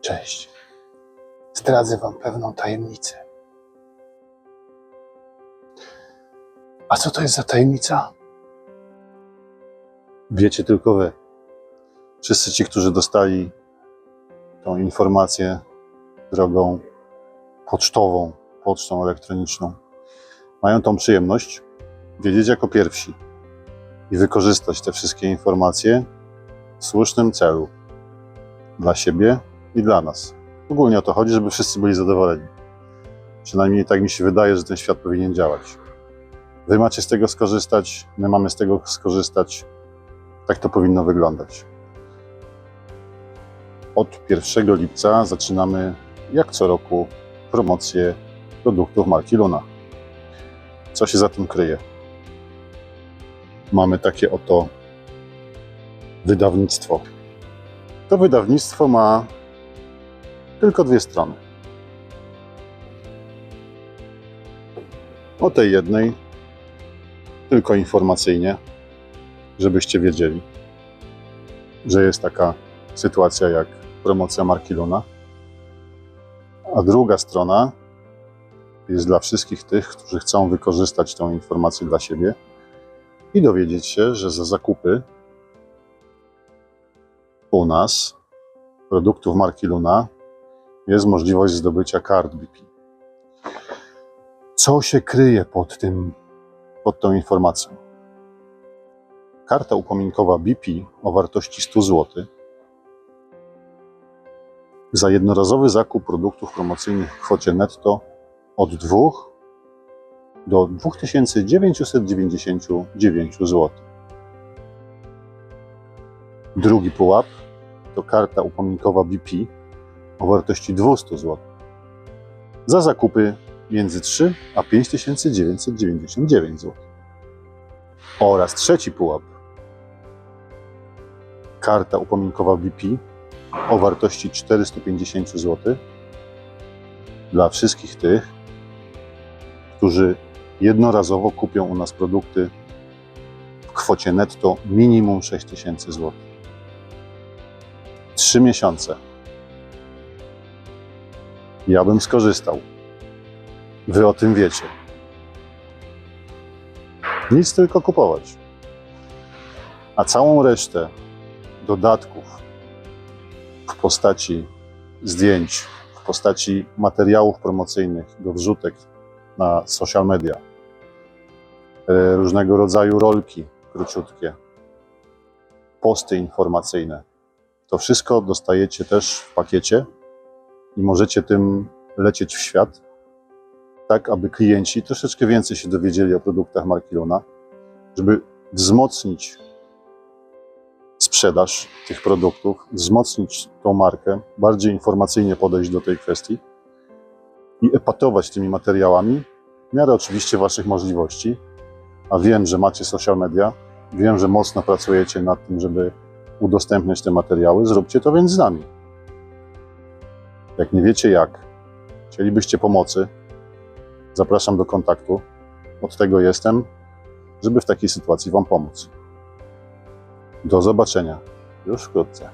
Cześć. Zdradzę Wam pewną tajemnicę. A co to jest za tajemnica? Wiecie tylko Wy. Wszyscy ci, którzy dostali tą informację drogą pocztową, pocztą elektroniczną, mają tą przyjemność wiedzieć jako pierwsi i wykorzystać te wszystkie informacje w słusznym celu dla siebie i dla nas. Ogólnie o to chodzi, żeby wszyscy byli zadowoleni. Przynajmniej tak mi się wydaje, że ten świat powinien działać. Wy macie z tego skorzystać, my mamy z tego skorzystać. Tak to powinno wyglądać. Od 1 lipca zaczynamy, jak co roku, promocję produktów marki Luna. Co się za tym kryje? Mamy takie oto wydawnictwo. To wydawnictwo ma tylko dwie strony. O tej jednej tylko informacyjnie, żebyście wiedzieli, że jest taka sytuacja jak promocja marki Luna. A druga strona jest dla wszystkich tych, którzy chcą wykorzystać tę informację dla siebie i dowiedzieć się, że za zakupy u nas produktów marki Luna jest możliwość zdobycia kart BP. Co się kryje pod tym, pod tą informacją? Karta upominkowa BP o wartości 100 zł za jednorazowy zakup produktów promocyjnych w kwocie netto od 2 do 2999 zł. Drugi pułap to karta upominkowa BP o wartości 200 zł za zakupy między 3 a 5999 zł. Oraz trzeci pułap karta upominkowa BP o wartości 450 zł dla wszystkich tych, którzy jednorazowo kupią u nas produkty w kwocie netto minimum 6000 zł. Trzy miesiące. Ja bym skorzystał. Wy o tym wiecie. Nic tylko kupować. A całą resztę dodatków w postaci zdjęć, w postaci materiałów promocyjnych do wrzutek na social media, e, różnego rodzaju rolki króciutkie, posty informacyjne. To wszystko dostajecie też w pakiecie i możecie tym lecieć w świat, tak aby klienci troszeczkę więcej się dowiedzieli o produktach marki Luna, żeby wzmocnić sprzedaż tych produktów, wzmocnić tą markę, bardziej informacyjnie podejść do tej kwestii i epatować tymi materiałami w miarę oczywiście Waszych możliwości. A wiem, że macie social media, wiem, że mocno pracujecie nad tym, żeby udostępniać te materiały. Zróbcie to więc z nami. Jak nie wiecie jak, chcielibyście pomocy, zapraszam do kontaktu. Od tego jestem, żeby w takiej sytuacji Wam pomóc. Do zobaczenia już wkrótce.